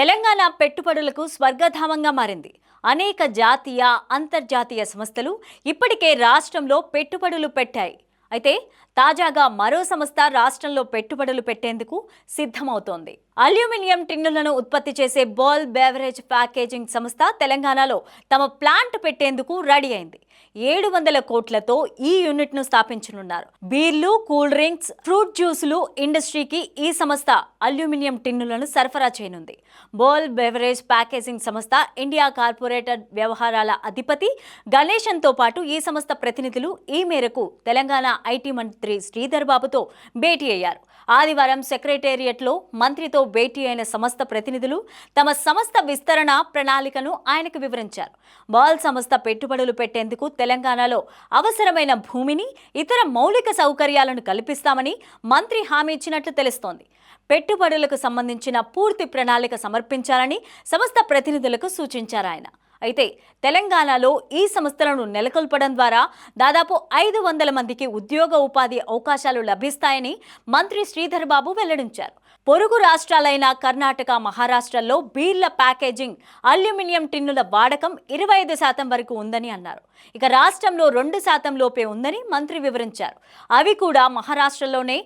తెలంగాణ పెట్టుబడులకు స్వర్గధామంగా మారింది. అనేక జాతీయ అంతర్జాతీయ సంస్థలు ఇప్పటికే రాష్ట్రంలో పెట్టుబడులు పెట్టాయి. అయితే తాజాగా మరో సంస్థ రాష్ట్రంలో పెట్టుబడులు పెట్టేందుకు సిద్ధమవుతోంది. అల్యూమినియం టిన్నులను ఉత్పత్తి చేసే బాల్ బెవరేజ్ ప్యాకేజింగ్ సంస్థ తెలంగాణలో తమ ప్లాంట్ పెట్టేందుకు రెడీ అయింది. ఏడు వందల కోట్లతో ఈ యూనిట్ను స్థాపించనున్నారు. బీర్లు కూల్ డ్రింక్స్ ఫ్రూట్ జ్యూసులు ఇండస్ట్రీకి ఈ సంస్థ అల్యూమినియం టిన్నులను సరఫరా చేయనుంది. బోల్ బెవరేజ్ ప్యాకేజింగ్ సంస్థ ఇండియా కార్పొరేటర్ వ్యవహారాల అధిపతి గణేశన్తో పాటు ఈ సంస్థ ప్రతినిధులు ఈ మేరకు తెలంగాణ ఐటీ మంత్రి శ్రీధర్ బాబుతో భేటీ అయ్యారు. ఆదివారం సెక్రటేరియట్లో మంత్రితో భేటీ అయిన సంస్థ ప్రతినిధులు తమ సంస్థ విస్తరణ ప్రణాళికను ఆయనకు వివరించారు. బాల్ సంస్థ పెట్టుబడులు పెట్టేందుకు తెలంగాణలో అవసరమైన భూమిని ఇతర మౌలిక సౌకర్యాలను కల్పిస్తామని మంత్రి హామీ ఇచ్చినట్లు తెలుస్తోంది. పెట్టుబడులకు సంబంధించిన పూర్తి ప్రణాళిక సమర్పించాలని సంస్థ ప్రతినిధులకు సూచించారు ఆయన. అయితే తెలంగాణలో ఈ సంస్థలను నెలకొల్పడం ద్వారా దాదాపు ఐదు వందల మందికి ఉద్యోగ ఉపాధి అవకాశాలు లభిస్తాయని మంత్రి శ్రీధర్ బాబు వెల్లడించారు. పొరుగు రాష్ట్రాలైన కర్ణాటక మహారాష్ట్రలో బీర్ల ప్యాకేజింగ్ అల్యూమినియం టిన్నుల వాడకం ఇరవై ఐదు శాతం వరకు ఉందని అన్నారు. ఇక రాష్ట్రంలో రెండు శాతం లోపే ఉందని మంత్రి వివరించారు. అవి కూడా మహారాష్ట్రలోనే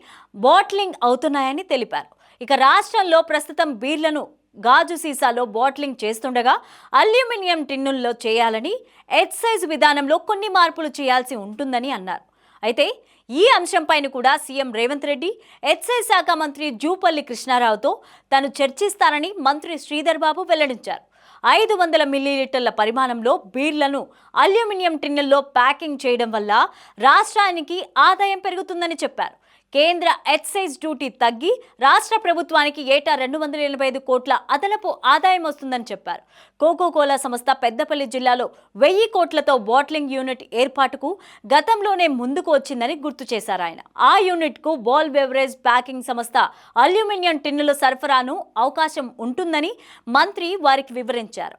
బాట్లింగ్ అవుతున్నాయని తెలిపారు. ఇక రాష్ట్రంలో ప్రస్తుతం బీర్లను గాజు సీసాలో బాట్లింగ్ చేస్తుండగా అల్యూమినియం టిన్నుల్లో చేయాలని ఎక్సైజ్ విధానంలో కొన్ని మార్పులు చేయాల్సి ఉంటుందని అన్నారు. అయితే ఈ అంశంపైన కూడా సీఎం రేవంత్ రెడ్డి ఎక్సైజ్ శాఖ మంత్రి జూపల్లి కృష్ణారావుతో తాను చర్చిస్తానని మంత్రి శ్రీధర్ బాబు వెల్లడించారు. ఐదు వందల మిల్లీలీటర్ల పరిమాణంలో బీర్లను అల్యూమినియం టిన్నుల్లో ప్యాకింగ్ చేయడం వల్ల రాష్ట్రానికి ఆదాయం పెరుగుతుందని చెప్పారు. కేంద్ర ఎక్సైజ్ డ్యూటీ తగ్గి రాష్ట్ర ప్రభుత్వానికి ఏటా రెండు వందల ఎనభై ఐదు కోట్ల అదనపు ఆదాయం వస్తుందని చెప్పారు. కోకో కోలా సంస్థ పెద్దపల్లి జిల్లాలో వెయ్యి కోట్లతో బాట్లింగ్ యూనిట్ ఏర్పాటుకు గతంలోనే ముందుకు వచ్చిందని గుర్తు చేశారు ఆయన. ఆ యూనిట్కు బాల్ బెవరేజ్ ప్యాకింగ్ సంస్థ అల్యూమినియం టిన్నుల సరఫరాను అవకాశం ఉంటుందని మంత్రి వారికి వివరించారు.